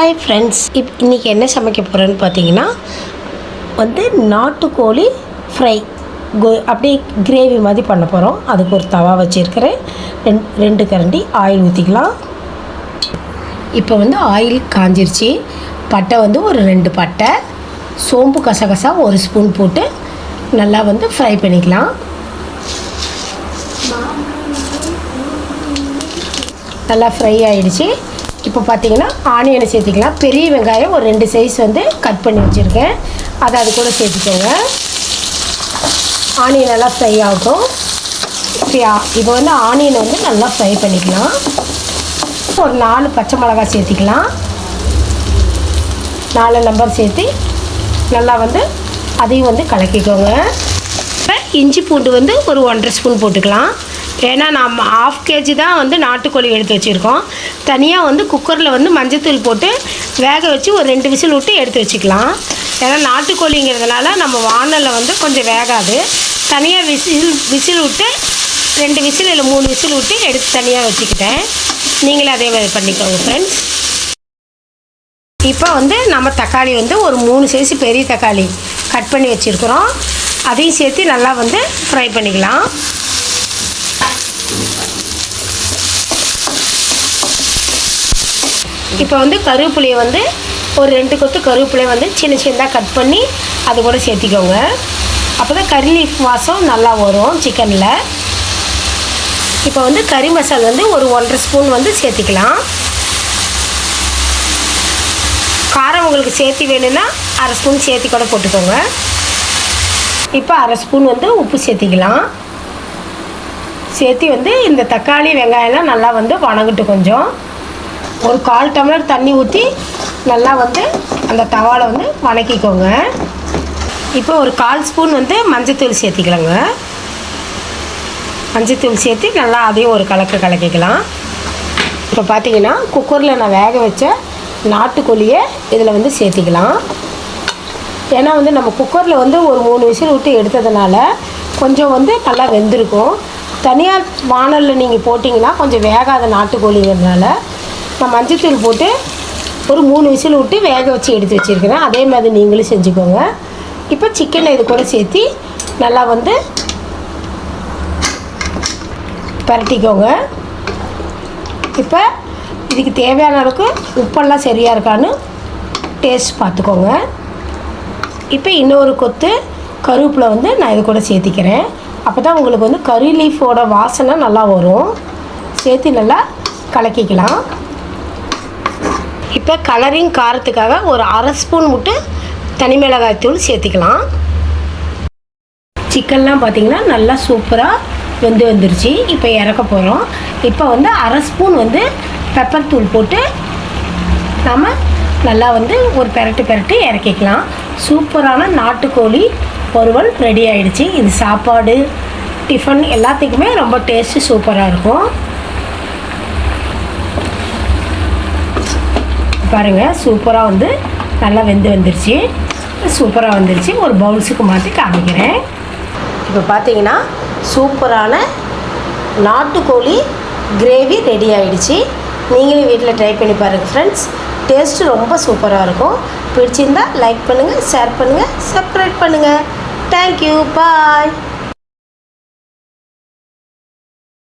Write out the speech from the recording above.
Hi friends இப் இன்றைக்கி என்ன சமைக்க போகிறேன்னு பார்த்தீங்கன்னா வந்து நாட்டுக்கோழி ஃப்ரை கோ அப்படியே கிரேவி மாதிரி பண்ண போகிறோம் அதுக்கு ஒரு தவா வச்சுருக்கிறேன். ரெண் ரெண்டு கரண்டி ஆயில் ஊற்றிக்கலாம் இப்போ வந்து ஆயில் காஞ்சிருச்சு. பட்டை வந்து ஒரு ரெண்டு பட்டை. சோம்பு கசகசா ஒரு ஸ்பூன் போட்டு நல்லா வந்து ஃப்ரை பண்ணிக்கலாம். நல்லா ஃப்ரை ஆயிடுச்சு. இப்போ பார்த்தீங்கன்னா ஆனியனை சேர்த்திக்கலாம். பெரிய வெங்காயம் ஒரு ரெண்டு சைஸ் வந்து கட் பண்ணி வச்சுருக்கேன். அதை அது கூட சேர்த்துக்கோங்க. ஆனியன் நல்லா ஃப்ரை ஆகட்டும். இப்போ இப்போ வந்து ஆனியனை வந்து நல்லா ஃப்ரை பண்ணிக்கலாம். ஒரு நாலு பச்சை மிளகாய் சேர்த்திக்கலாம். நாலு நம்பர் சேர்த்து நல்லா வந்து அதையும் வந்து கலக்கிக்கோங்க. இப்போ இஞ்சி பூண்டு வந்து ஒரு ஒன்றரை ஸ்பூன் போட்டுக்கலாம். ஏன்னா நம்ம ஆஃப் கேஜி தான் வந்து நாட்டுக்கோழி எடுத்து வச்சுருக்கோம். தனியாக வந்து குக்கரில் வந்து மஞ்சத்தூள் போட்டு வேக வச்சு ஒரு ரெண்டு விசில் விட்டு எடுத்து வச்சுக்கலாம். ஏன்னா நாட்டுக்கோழிங்கிறதுனால நம்ம வானலில் வந்து கொஞ்சம் வேகாது. தனியாக விசில் விசில் விட்டு ரெண்டு விசில் இல்லை மூணு விசில் விட்டு எடுத்து தனியாக வச்சுக்கிட்டேன். நீங்களே அதே மாதிரி பண்ணிக்கோங்க ஃப்ரெண்ட்ஸ் இப்போ வந்து நம்ம தக்காளி வந்து ஒரு மூணு சைஸ் பெரிய தக்காளி கட் பண்ணி வச்சுருக்குறோம். அதையும் சேர்த்து நல்லா வந்து ஃப்ரை பண்ணிக்கலாம். இப்போ வந்து கருவேப்பிலையை வந்து ஒரு ரெண்டு கொத்து கருவேப்பிலையை வந்து சின்ன சின்னதாக கட் பண்ணி அது கூட சேர்த்திக்கோங்க. அப்போ தான் கறி லீஃப் வாசம் நல்லா வரும் சிக்கனில் இப்போ வந்து கறி மசால் வந்து ஒரு ஒன்றரை ஸ்பூன் வந்து சேர்த்திக்கலாம். காரம் உங்களுக்கு சேர்த்தி வேணும்னா அரை ஸ்பூன் சேர்த்தி கூட போட்டுக்கோங்க. இப்போ அரை ஸ்பூன் வந்து உப்பு சேர்த்திக்கலாம். சேர்த்தி வந்து இந்த தக்காளி வெங்காயம்லாம் நல்லா வந்து வணங்கட்டு கொஞ்சம். ஒரு கால் டம்ளர் தண்ணி ஊற்றி நல்லா வந்து அந்த தவாவில் வந்து வணக்கிக்கோங்க. இப்போ ஒரு கால் ஸ்பூன் வந்து மஞ்சத்தூள் சேர்த்திக்கலாங்க. மஞ்சத்தூள் சேர்த்து நல்லா அதையும் ஒரு கலக்கு கலக்கிக்கலாம். இப்போ பார்த்தீங்கன்னா குக்கரில் நான் வேக வச்ச நாட்டுக்கோழியை இதில் வந்து சேர்த்திக்கலாம். ஏன்னா வந்து நம்ம குக்கரில் வந்து ஒரு மூணு விசில் விட்டு எடுத்ததுனால கொஞ்சம் வந்து நல்லா வெந்திருக்கும். தனியாக வானலில் நீங்கள் போட்டிங்கன்னா கொஞ்சம் வேகாத நாட்டுக்கோழிங்கிறதுனால நான் மஞ்சத்தூள் போட்டு ஒரு மூணு விசில் விட்டு வேக வச்சு எடுத்து வச்சுருக்கிறேன். அதே மாதிரி நீங்களும் செஞ்சுக்கோங்க. இப்போ சிக்கனை இது கூட சேர்த்து நல்லா வந்து பரட்டிக்கோங்க. இப்போ இதுக்கு தேவையான அளவுக்கு உப்பெல்லாம் சரியாக இருக்கான்னு டேஸ்ட் பார்த்துக்கோங்க. இப்போ இன்னொரு கொத்து கருவேப்பிலை வந்து நான் இது கூட சேர்த்திக்கிறேன். அப்போ தான் உங்களுக்கு வந்து கறி லீஃபோட வாசனை நல்லா வரும். சேர்த்து நல்லா கலக்கிக்கலாம். இப்போ கலரிங் காரத்துக்காக ஒரு அரை ஸ்பூன் மட்டும் தனி மிளகாய் தூள் சேர்த்திக்கலாம். சிக்கன்லாம் பார்த்திங்கன்னா நல்லா சூப்பராக வெந்து வந்துருச்சு. இப்போ இறக்க போகிறோம் இப்போ வந்து அரை ஸ்பூன் வந்து பெப்பர் தூள் போட்டு நம்ம நல்லா வந்து ஒரு பெரட்டு பெரட்டு இறக்கிக்கலாம். சூப்பரான நாட்டுக்கோழி பொருவல் ரெடி ஆகிடுச்சி இது சாப்பாடு டிஃபன் எல்லாத்துக்குமே ரொம்ப டேஸ்ட்டு சூப்பராக இருக்கும். பாருங்கள் சூப்பராக வந்து நல்லா வெந்து வந்துருச்சு. சூப்பராக வந்துருச்சு. ஒரு பவுல்ஸுக்கு மாற்றி காமிக்கிறேன். இப்போ பார்த்தீங்கன்னா சூப்பரான நாட்டுக்கோழி கிரேவி ரெடி ஆகிடுச்சு நீங்களும் வீட்டில் ட்ரை பண்ணி பாருங்கள் ஃப்ரெண்ட்ஸ் டேஸ்ட்டு ரொம்ப சூப்பராக இருக்கும். பிடிச்சிருந்தால் லைக் பண்ணுங்கள் ஷேர் பண்ணுங்கள் சப்ஸ்கிரைப் பண்ணுங்கள் தேங்க்யூ பாய்